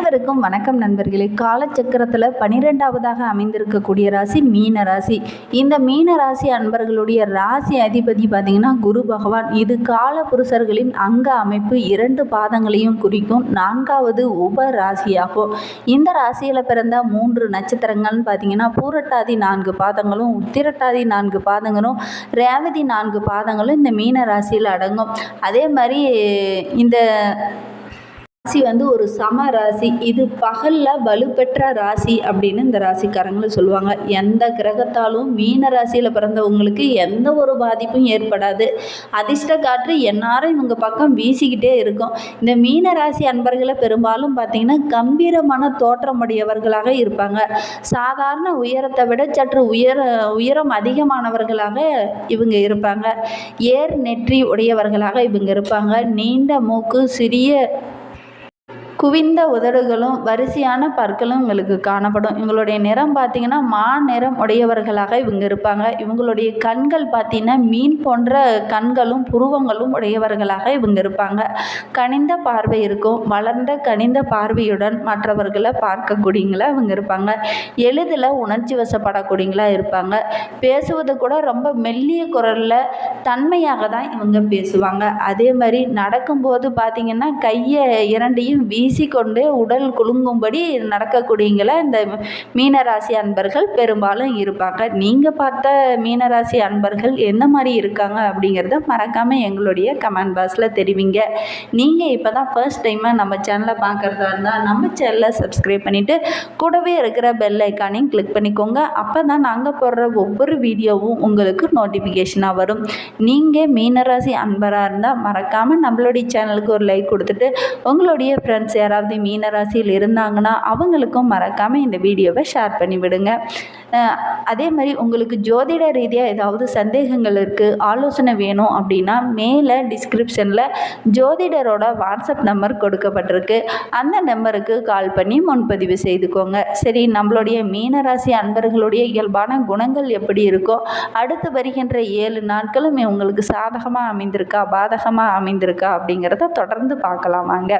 அனைவருக்கும் வணக்கம் நண்பர்களே. காலச்சக்கரத்தில் பனிரெண்டாவதாக அமைந்திருக்கக்கூடிய ராசி மீன ராசி. இந்த மீன ராசி அன்பர்களுடைய ராசி அதிபதி பார்த்திங்கன்னா குரு பகவான். இது கால புருஷர்களின் அங்க அமைப்பு இரண்டு பாதங்களையும் குறிக்கும் நான்காவது உப ராசியாகும். இந்த ராசியில் பிறந்த மூன்று நட்சத்திரங்கள்னு பார்த்தீங்கன்னா பூரட்டாதி நான்கு பாதங்களும் உத்திரட்டாதி நான்கு பாதங்களும் ரேவதி நான்கு பாதங்களும் இந்த மீன ராசியில் அடங்கும். அதே மாதிரி இந்த ராசி வந்து ஒரு சம ராசி. இது பகலில் வலுப்பெற்ற ராசி அப்படின்னு இந்த ராசிக்காரங்களும் சொல்லுவாங்க. எந்த கிரகத்தாலும் மீன ராசியில் பிறந்தவங்களுக்கு எந்த ஒரு பாதிப்பும் ஏற்படாது. அதிர்ஷ்ட காற்று எந்நேரம் இவங்க பக்கம் வீசிக்கிட்டே இருக்கும். இந்த மீன ராசி அன்பர்களை பெரும்பாலும் பார்த்திங்கன்னா கம்பீரமான தோற்றமுடையவர்களாக இருப்பாங்க. சாதாரண உயரத்தை விட சற்று உயர உயரம் அதிகமானவர்களாக இவங்க இருப்பாங்க. ஏர் நெற்றி உடையவர்களாக இவங்க இருப்பாங்க. நீண்ட மூக்கு சிறிய குவிந்த உதடுகளும் வரிசையான பற்களும் இவங்களுக்கு காணப்படும். இவங்களுடைய நிறம் பார்த்திங்கன்னா மா நிறம் உடையவர்களாக இவங்க இருப்பாங்க. இவங்களுடைய கண்கள் பார்த்திங்கன்னா மீன் போன்ற கண்களும் புருவங்களும் உடையவர்களாக இவங்க இருப்பாங்க. கனிந்த பார்வை இருக்கும். வளர்ந்த கனிந்த பார்வையுடன் மற்றவர்களை பார்க்கக்கூடியங்களா இவங்க இருப்பாங்க. எளிதில் உணர்ச்சி வசப்படக்கூடியங்களா இருப்பாங்க. பேசுவது கூட ரொம்ப மெல்லிய குரலில் தன்மையாக தான் இவங்க பேசுவாங்க. அதே மாதிரி நடக்கும்போது பார்த்திங்கன்னா கையை இரண்டையும் வீ வீசிக்கொண்டு உடல் குலுங்கும்படி நடக்கக்கூடியங்களை இந்த மீனராசி அன்பர்கள் பெரும்பாலும் இருப்பாங்க. நீங்கள் பார்த்த மீனராசி அன்பர்கள் எந்த மாதிரி இருக்காங்க அப்படிங்கிறத மறக்காமல் எங்களுடைய கமெண்ட் பாக்ஸில் தெரிவிங்க. நீங்கள் இப்போ தான் ஃபர்ஸ்ட் டைமாக நம்ம சேனலை பார்க்குறதா இருந்தால் நம்ம சேனலை சப்ஸ்கிரைப் பண்ணிவிட்டு கூடவே இருக்கிற பெல் ஐக்கானையும் கிளிக் பண்ணிக்கோங்க. அப்போ தான் நாங்கள் போடுற ஒவ்வொரு வீடியோவும் உங்களுக்கு நோட்டிஃபிகேஷனாக வரும். நீங்கள் மீனராசி அன்பராக இருந்தால் மறக்காமல் நம்மளுடைய சேனலுக்கு ஒரு லைக் கொடுத்துட்டு உங்களுடைய ஃப்ரெண்ட்ஸ் யாராவது மீனராசியில் இருந்தாங்கன்னா அவங்களுக்கும் மறக்காமல் இந்த வீடியோவை ஷேர் பண்ணி விடுங்க அதே மாதிரி உங்களுக்கு ஜோதிட ரீதியாக ஏதாவது சந்தேகங்கள் இருக்குது ஆலோசனை வேணும் அப்படின்னா மேலே டிஸ்கிரிப்ஷனில் ஜோதிடரோட வாட்ஸ்அப் நம்பர் கொடுக்கப்பட்டிருக்கு. அந்த நம்பருக்கு கால் பண்ணி முன்பதிவு செய்துக்கோங்க. சரி நம்மளுடைய மீனராசி அன்பர்களுடைய இயல்பான குணங்கள் எப்படி இருக்கோ அடுத்து வருகின்ற ஏழு நாட்களும் உங்களுக்கு சாதகமாக அமைந்திருக்கா பாதகமாக அமைந்திருக்கா அப்படிங்கிறத தொடர்ந்து பார்க்கலாமாங்க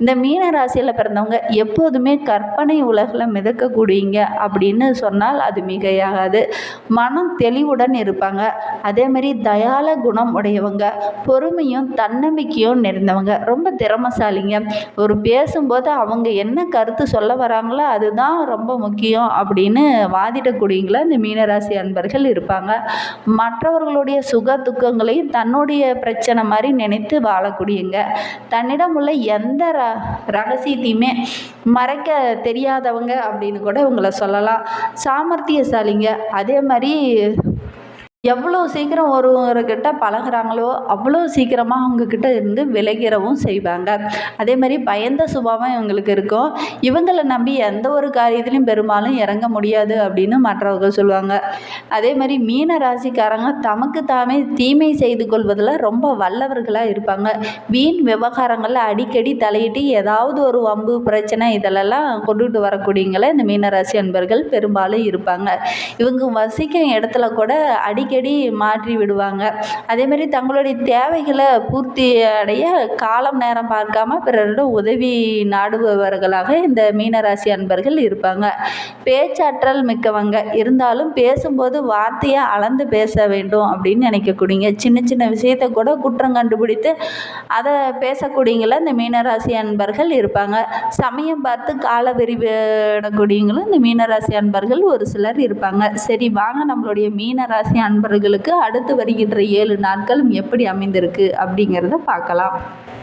இந்த மீன ராசியில் பிறந்தவங்க எப்போதுமே கற்பனை உலகில் மிதக்கக்கூடியங்க அப்படின்னு சொன்னால் அது மிகையாகாது. மனம் தெளிவுடன் இருப்பாங்க. அதேமாரி தயால குணம் உடையவங்க பொறுமையும் தன்னம்பிக்கையும் நிறைந்தவங்க. ரொம்ப திறமசாலிங்க. ஒரு பேசும்போது அவங்க என்ன கருத்து சொல்ல வராங்களோ அதுதான் ரொம்ப முக்கியம் அப்படின்னு வாதிடக்கூடியங்கள இந்த மீனராசி அன்பர்கள் இருப்பாங்க. மற்றவர்களுடைய சுக துக்கங்களையும் தன்னுடைய பிரச்சனை மாதிரி நினைத்து வாழக்கூடியங்க. தன்னிடம் உள்ள எந்த ர ரகசியத்தையுமே மறைக்க தெரியாதவங்க அப்படின்னு கூட இவங்களை சொல்லலாம். சாமர்த்தியசாலிங்க அதே மாதிரி எவ்வளோ சீக்கிரம் ஒருவர்கிட்ட பழகுறாங்களோ அவ்வளோ சீக்கிரமாக அவங்கக்கிட்ட இருந்து விலகிறவும் செய்வாங்க. அதே மாதிரி பயந்த சுபாவம் இவங்களுக்கு இருக்கும். இவங்களை நம்பி எந்த ஒரு காரியத்திலையும் பெரும்பாலும் இறங்க முடியாது அப்படின்னு மற்றவர்கள் சொல்லுவாங்க. அதே மாதிரி மீன ராசிக்காரங்க தமக்கு தாமே தீமை செய்து கொள்வதில் ரொம்ப வல்லவர்களாக இருப்பாங்க. வீண் விவகாரங்களில் அடிக்கடி தலையிட்டு ஏதாவது ஒரு வம்பு பிரச்சனை இதெல்லாம் கொண்டுட்டு வரக்கூடியங்கள இந்த மீனராசி அன்பர்கள் பெரும்பாலும் இருப்பாங்க. இவங்க வசிக்கும் இடத்துல கூட அடி அடிக்கடி மாற்றி விடுவாங்க. அதேமாரி தங்களுடைய தேவைகளை பூர்த்தி அடைய காலம் நேரம் பார்க்காம பிறரிடம் உதவி நாடுபவர்களாக இந்த மீனராசி அன்பர்கள் இருப்பாங்க. பேச்சாற்றல் மிக்கவங்க. இருந்தாலும் பேசும்போது வார்த்தையை அளந்து பேச வேண்டும் அப்படின்னு நினைக்கக்கூடியங்க சின்ன சின்ன விஷயத்தை கூட குற்றம் கண்டுபிடித்து அதை பேசக்கூடியங்கள இந்த மீனராசி அன்பர்கள் இருப்பாங்க. சமயம் பார்த்து கால விரிவிடக்கூடியங்களும் இந்த மீனராசி அன்பர்கள் ஒரு சிலர் இருப்பாங்க. சரி வாங்க நம்மளுடைய மீனராசி அன்பர் நண்பர்களுக்கு அடுத்து வருகின்ற ஏழு நாட்களும் எப்படி அமைந்திருக்கு அப்படிங்கிறத பார்க்கலாம்.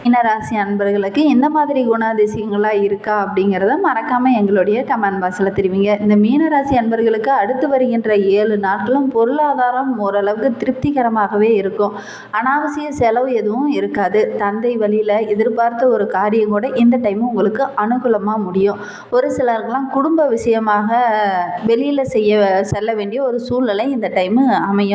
மீனராசி அன்பர்களுக்கு எந்த மாதிரி குணாதிசயங்களாக இருக்கா அப்படிங்கிறத மறக்காமல் எங்களுடைய கமெண்ட் பாக்ஸில் தெரிவிங்க. இந்த மீனராசி அன்பர்களுக்கு அடுத்து வருகின்ற ஏழு நாட்களும் பொருளாதாரம் ஓரளவுக்கு திருப்திகரமாகவே இருக்கும். அனாவசிய செலவு எதுவும் இருக்காது. தந்தை வழியில் எதிர்பார்த்த ஒரு காரியம் கூட இந்த டைம் உங்களுக்கு அனுகூலமாக முடியும். ஒரு சிலருக்கெல்லாம் குடும்ப விஷயமாக வெளியில் செய்ய செல்ல வேண்டிய ஒரு சூழ்நிலை இந்த டைமு அமையும்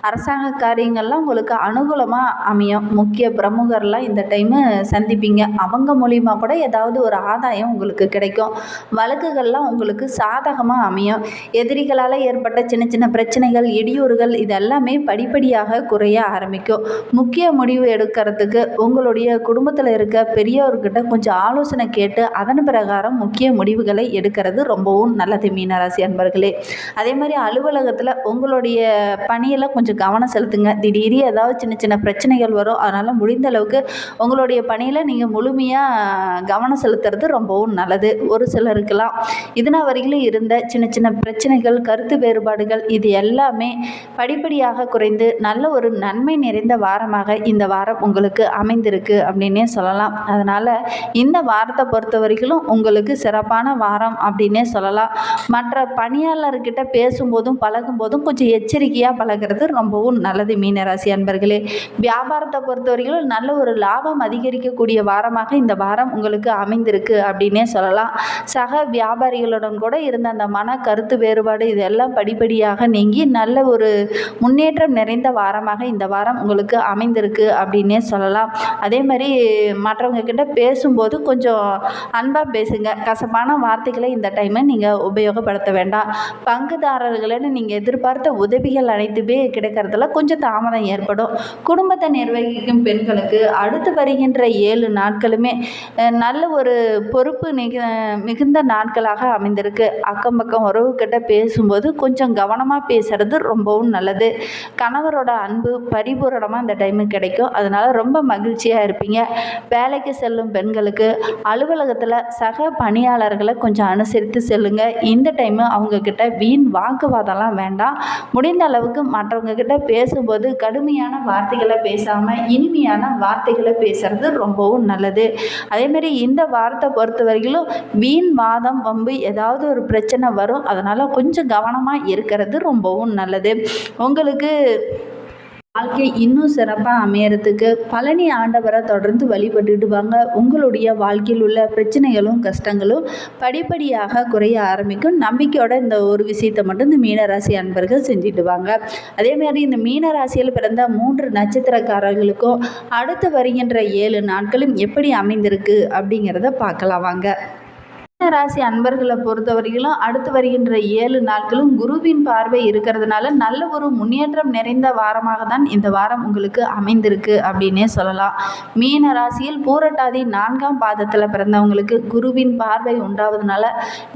அரசாங்க காரியங்கள்லாம் உங்களுக்கு அனுகூலமாக அமையும். முக்கிய பிரமுகர்லாம் இந்த டைமு சந்திப்பீங்க. அவங்க மூலிமா கூட ஏதாவது ஒரு ஆதாயம் உங்களுக்கு கிடைக்கும். வழக்குகள்லாம் உங்களுக்கு சாதகமாக அமையும். எதிரிகளால் ஏற்பட்ட சின்ன சின்ன பிரச்சனைகள் இடியூறுகள் இதெல்லாமே படிப்படியாக குறைய ஆரம்பிக்கும். முக்கிய முடிவு எடுக்கிறதுக்கு உங்களுடைய குடும்பத்தில் இருக்க பெரியவர்கிட்ட கொஞ்சம் ஆலோசனை கேட்டு அதன் பிரகாரம் முக்கிய முடிவுகளை எடுக்கிறது ரொம்பவும் நல்லது மீனராசி அன்பர்களே. அதே மாதிரி அலுவலகத்தில் உங்களுடைய பணியில் கொஞ்சம் கவனம் செலுத்துங்க. திடீர் ஏதாவது சின்ன சின்ன பிரச்சனைகள் வரும். அதனால் முடிந்த அளவுக்கு உங்களுடைய பணியில் நீங்கள் முழுமையாக கவனம் செலுத்துறது ரொம்பவும் நல்லது. ஒரு சிலருக்கெல்லாம் இதுனா வரையிலும் இருந்த சின்ன சின்ன பிரச்சனைகள் கருத்து வேறுபாடுகள் இது எல்லாமே படிப்படியாக குறைந்து நல்ல ஒரு நன்மை நிறைந்த வாரமாக இந்த வாரம் உங்களுக்கு அமைந்திருக்கு அப்படின்னே சொல்லலாம். அதனால் இந்த வாரத்தை பொறுத்த வரைக்கும் உங்களுக்கு சிறப்பான வாரம் அப்படின்னே சொல்லலாம். மற்ற பணியாளர்கிட்ட பேசும்போதும் பழகும்போதும் கொஞ்சம் எச்சரிக்கையாக பழகிறது ரொம்பவும் நல்லது மீனராசி அன்பர்களே. வியாபாரத்தை பொறுத்த வரைக்கும் நல்ல ஒரு லாபம் அதிகரிக்கக்கூடிய வாரமாக இந்த வாரம் உங்களுக்கு அமைந்திருக்கு அப்படின்னே சொல்லலாம். சக வியாபாரிகளுடன் கூட இருந்த அந்த மன கருத்து வேறுபாடு இதெல்லாம் படிப்படியாக நீங்கி நல்ல ஒரு முன்னேற்றம் நிறைந்த வாரமாக இந்த வாரம் உங்களுக்கு அமைந்திருக்கு அப்படின்னே சொல்லலாம். அதே மாதிரி மற்றவங்க கிட்ட பேசும்போது கொஞ்சம் அன்பாக பேசுங்க. கசப்பான வார்த்தைகளை இந்த டைமை நீங்கள் உபயோகப்படுத்த வேண்டாம். பங்குதாரர்களிடம் நீங்கள் எதிர்பார்த்த உதவிகள் அனைத்து அனைத்துமே கிடைக்கிறதுல கொஞ்சம் தாமதம் ஏற்படும். குடும்பத்தை நிர்வகிக்கும் பெண்களுக்கு அடுத்து வருகின்ற ஏழு நாட்களுமே நல்ல ஒரு பொறுப்பு மிகு மிகுந்த நாட்களாக அமைந்திருக்கு. அக்கம் பக்கம் உறவுக்கிட்ட பேசும்போது கொஞ்சம் கவனமாக பேசுறது ரொம்பவும் நல்லது. கணவரோட அன்பு பரிபூரணமாக இந்த டைமு கிடைக்கும். அதனால் ரொம்ப மகிழ்ச்சியாக இருப்பீங்க. வேலைக்கு செல்லும் பெண்களுக்கு அலுவலகத்தில் சக பணியாளர்களை கொஞ்சம் அனுசரித்து செல்லுங்க. இந்த டைமு அவங்கக்கிட்ட வீண் வாக்குவாதம்லாம் வேண்டாம். முடிந்த அளவுக்கு மற்றவங்க கிட்ட பேசும்போது கடுமையான வார்த்தைகளை பேசாமல் இனிமையான வார்த்தைகளை பேசுறது ரொம்பவும் நல்லது. அதேமாரி இந்த வாரத்தை பொறுத்த வரையிலும் வீண் வாதம் வம்பு ஏதாவது ஒரு பிரச்சனை வரும். அதனால் கொஞ்சம் கவனமாக இருக்கிறது ரொம்பவும் நல்லது. உங்களுக்கு வாழ்க்கை இன்னும் சிறப்பாக அமையறதுக்கு பழனி ஆண்டவரை தொடர்ந்து வழிபட்டுட்டு வாங்க உங்களுடைய வாழ்க்கையில் உள்ள பிரச்சனைகளும் கஷ்டங்களும் படிப்படியாக குறைய ஆரம்பிக்கும். நம்பிக்கையோட இந்த ஒரு விஷயத்தை மட்டும் இந்த மீனராசி அன்பர்கள் செஞ்சுட்டு வாங்க அதே மாதிரி இந்த மீனராசியில் பிறந்த மூன்று நட்சத்திரக்காரர்களுக்கும் அடுத்து வருகின்ற ஏழு நாட்களும் எப்படி அமைந்திருக்கு அப்படிங்கிறத பார்க்கலாம் வாங்க. ராசி அன்பர்களை பொறுத்த வரையிலும் அடுத்து வருகின்ற ஏழு நாட்களும் குருவின் பார்வை இருக்கிறதுனால நல்ல ஒரு முன்னேற்றம் நிறைந்த வாரமாக தான் இந்த வாரம் உங்களுக்கு அமைந்திருக்கு அப்படின்னே சொல்லலாம். மீன ராசியில் பூரட்டாதி நான்காம் பாதத்தில் பிறந்தவங்களுக்கு குருவின் பார்வை உண்டாவதுனால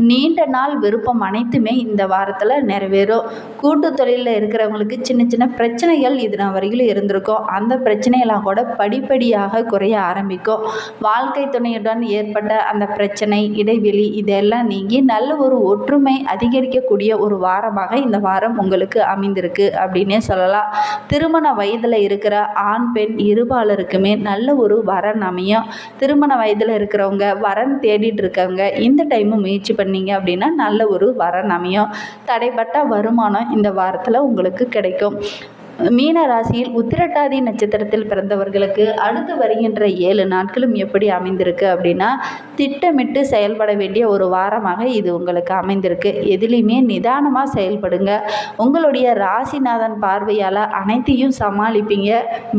நீண்ட நாள் விருப்பம் அனைத்துமே இந்த வாரத்தில் நிறைவேறும். கூட்டு தொழிலில் இருக்கிறவங்களுக்கு சின்ன சின்ன பிரச்சனைகள் இது நான் வரையிலும் இருந்திருக்கும். அந்த பிரச்சனையெல்லாம் கூட படிப்படியாக குறைய ஆரம்பிக்கும். வாழ்க்கை துணையுடன் ஏற்பட்ட அந்த பிரச்சனை இடைவெளி இதெல்லாம் நீங்கி நல்ல ஒரு ஒற்றுமை அதிகரிக்கக்கூடிய ஒரு வாரமாக இந்த வாரம் உங்களுக்கு அமைந்திருக்கு அப்படின்னே சொல்லலாம். திருமண வயதில் இருக்கிற ஆண் பெண் இருபாலருக்குமே நல்ல ஒரு வரன் அமையும். திருமண வயதில் இருக்கிறவங்க வரன் தேடிட்டு இருக்கவங்க இந்த டைமும் முயற்சி பண்ணீங்க அப்படின்னா நல்ல ஒரு வரன் அமையும். தடைப்பட்ட வருமானம் இந்த வாரத்தில் உங்களுக்கு கிடைக்கும். மீன ராசியில் உத்திரட்டாதி நட்சத்திரத்தில் பிறந்தவர்களுக்கு அடுத்து வருகின்ற ஏழு நாட்களும் எப்படி அமைந்திருக்கு அப்படின்னா திட்டமிட்டு செயல்பட வேண்டிய ஒரு வாரமாக இது உங்களுக்கு அமைந்திருக்கு. எதுலேயுமே நிதானமாக செயல்படுங்க. உங்களுடைய ராசிநாதன் பார்வையால் அனைத்தையும் சமாளிப்பீங்க.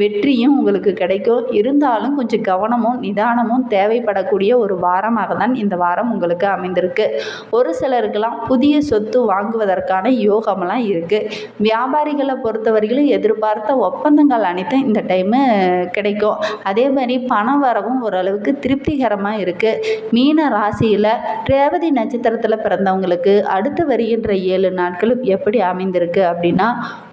வெற்றியும் உங்களுக்கு கிடைக்கும். இருந்தாலும் கொஞ்சம் கவனமும் நிதானமும் தேவைப்படக்கூடிய ஒரு வாரமாக தான் இந்த வாரம் உங்களுக்கு அமைந்திருக்கு. ஒரு சிலருக்கெல்லாம் புதிய சொத்து வாங்குவதற்கான யோகமெல்லாம் இருக்குது வியாபாரிகளை பொறுத்தவரையிலும் எதிர்பார்த்த ஒப்பந்தங்கள் அனைத்தும் இந்த டைமு கிடைக்கும். அதே மாதிரி பண வரவும் ஓரளவுக்கு திருப்திகரமாக இருக்குது மீன ராசியில் ரேவதி நட்சத்திரத்தில் பிறந்தவங்களுக்கு அடுத்து வருகின்ற ஏழு நாட்களும் எப்படி அமைந்திருக்கு அப்படின்னா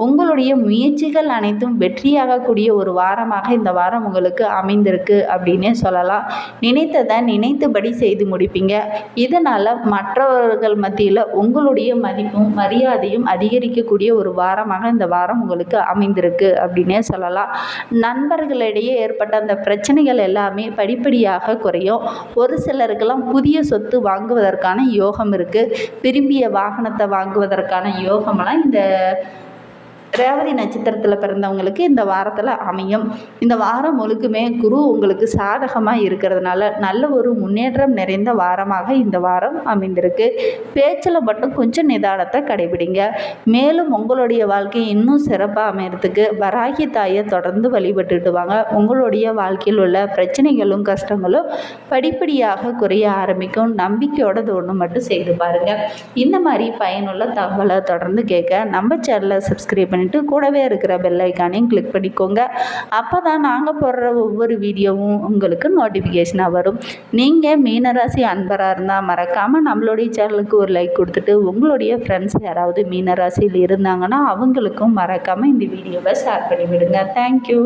உங்களுடைய முயற்சிகள் அனைத்தும் வெற்றியாகக்கூடிய ஒரு வாரமாக இந்த வாரம் உங்களுக்கு அமைந்திருக்கு அப்படின்னே சொல்லலாம். நினைத்ததை நினைத்தபடி செய்து முடிப்பீங்க. இதனால் மற்றவர்கள் மத்தியில் உங்களுடைய மதிப்பும் மரியாதையும் அதிகரிக்கக்கூடிய ஒரு வாரமாக இந்த வாரம் உங்களுக்கு அமைந்திருக்கு அப்படின்னே சொல்லலாம். நண்பர்களிடையே ஏற்பட்ட அந்த பிரச்சனைகள் எல்லாமே படிப்படியாக குறையும். ஒரு சிலருக்கெல்லாம் புதிய சொத்து வாங்குவதற்கான யோகம் இருக்குது விரும்பிய வாகனத்தை வாங்குவதற்கான யோகமெல்லாம் இந்த ரேவதி நட்சத்திரத்தில் பிறந்தவங்களுக்கு இந்த வாரத்தில் அமையும். இந்த வாரம் முழுக்குமே குரு உங்களுக்கு சாதகமாக இருக்கிறதுனால நல்ல ஒரு முன்னேற்றம் நிறைந்த வாரமாக இந்த வாரம் அமைந்திருக்கு. பேச்சில் மட்டும் கொஞ்சம் நிதானத்தை கடைபிடிங்க. மேலும் உங்களுடைய வாழ்க்கை இன்னும் சிறப்பாக அமையறதுக்கு வராகி தாயை தொடர்ந்து வழிபட்டுட்டு வாங்க. உங்களுடைய வாழ்க்கையில் உள்ள பிரச்சனைகளும் கஷ்டங்களும் படிப்படியாக குறைய ஆரம்பிக்கும். நம்பிக்கையோட ஒன்று மட்டும் செய்து பாருங்கள் இந்த மாதிரி பயனுள்ள தகவலை தொடர்ந்து கேட்க நம்ம சேனலை சப்ஸ்கிரைப் பண்ணிவிட்டு கூடவே இருக்கிற பெல் ஐக்கானையும் கிளிக் பண்ணிக்கோங்க. அப்போ தான் நாங்கள் போடுற ஒவ்வொரு வீடியோவும் உங்களுக்கு நோட்டிஃபிகேஷனாக வரும். நீங்கள் மீனராசி அன்பராக இருந்தால் மறக்காமல் நம்மளுடைய சேனலுக்கு ஒரு லைக் கொடுத்துட்டு உங்களுடைய ஃப்ரெண்ட்ஸ் யாராவது மீனராசியில் இருந்தாங்கன்னா அவங்களுக்கும் மறக்காமல் இந்த வீடியோவை ஷேர் பண்ணிவிடுங்க. தேங்க்யூ